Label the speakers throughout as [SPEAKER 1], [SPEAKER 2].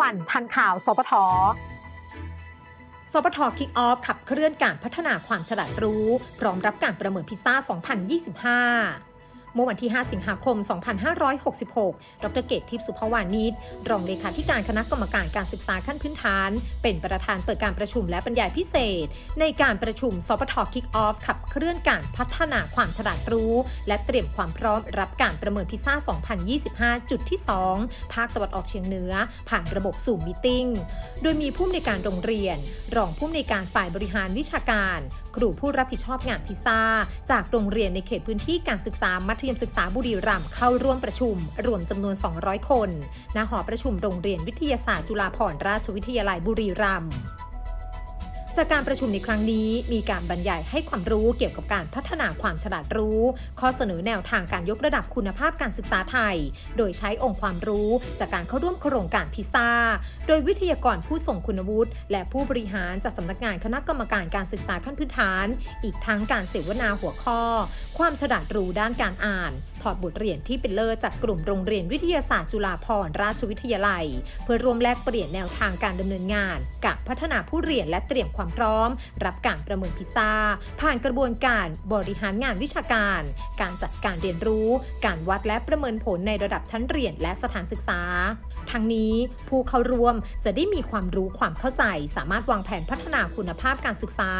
[SPEAKER 1] วันทันข่าว สปท
[SPEAKER 2] สปทคิกออฟขับเคลื่อนการพัฒนาความฉลาดรู้ พร้อมรับการประเมินพิซซ่า 2025 เมื่อวันที่ 5 สิงหาคม 2566 ดรเกตทิพย์สุภวานิชรองเลขาธิการคณะกรรมการการศึกษาขั้นพื้นฐาน เป็นประธานเปิดการประชุมและบรรยายพิเศษ ในการประชุมสปทคิกออฟขับเคลื่อนการพัฒนาความฉลาดรู้ และเตรียมความพร้อมรับการประเมินพิซซ่า 2025 จุดที่ 2 ภาคตะวันออกเฉียงเหนือ ผ่านระบบสูมมิ팅โดยมีผู้อำนวยการโรงเรียน รองผู้อำนวยการฝ่ายบริหารวิชาการ ครูผู้รับผิดชอบงานพิซซ่า จากโรงเรียนในเขตพื้นที่การศึกษามัธยมศึกษาบุรีรัมย์เข้าร่วมประชุม รวมจำนวน 200 คนณหอประชุมโรงเรียนวิทยาศาสตร์จุฬาภรณราชวิทยาลัยบุรีรัมย์ จากการประชุมในครั้งนี้มีการบรรยายให้ความรู้เกี่ยวกับการพัฒนาความฉลาดรู้ ข้อเสนอแนวทางการยกระดับคุณภาพการศึกษาไทย โดยใช้องค์ความรู้จากการเข้าร่วมโครงการพิซซ่า โดยวิทยากรผู้ส่งคุณวุฒิและผู้บริหารจากสำนักงานคณะกรรมการการศึกษาขั้นพื้นฐาน อีกทั้งการเสวนาหัวข้อ ความฉลาดรู้ด้านการอ่าน ถอดบทเรียนที่เป็นเลิศจากกลุ่มโรงเรียนวิทยาศาสตร์จุฬาภรณราชวิทยาลัย เพื่อร่วมแลกเปลี่ยนแนวทางการดำเนินงาน กับพัฒนาผู้เรียนและเตรียมความพร้อม รับการประเมินพิซซ่า ผ่านกระบวนการบริหารงานวิชาการ การจัดการเรียนรู้ การวัดและประเมินผลในระดับชั้นเรียนและสถานศึกษา ทั้งนี้ผู้เข้าร่วมจะได้มีความรู้ความเข้าใจ สามารถวางแผนพัฒนาคุณภาพการศึกษา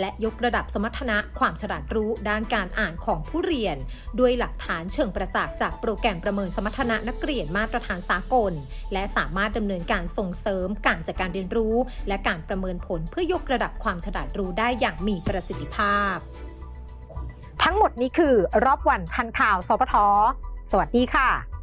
[SPEAKER 2] และยกระดับสมรรถนะความฉลาดรู้ด้านการอ่านของผู้เรียน ด้วยหลักฐานเชิงประจักษ์จากโปรแกรมประเมินสมรรถนะนักเรียนมาตรฐานสากล และสามารถดำเนินการส่งเสริมการจัดการเรียนรู้ และการประเมินผลเพื่อยกระดับความฉลาดรู้ได้อย่างมีประสิทธิภาพ
[SPEAKER 1] ทั้งหมดนี้คือรอบวันทันข่าวสปทสวัสดีค่ะ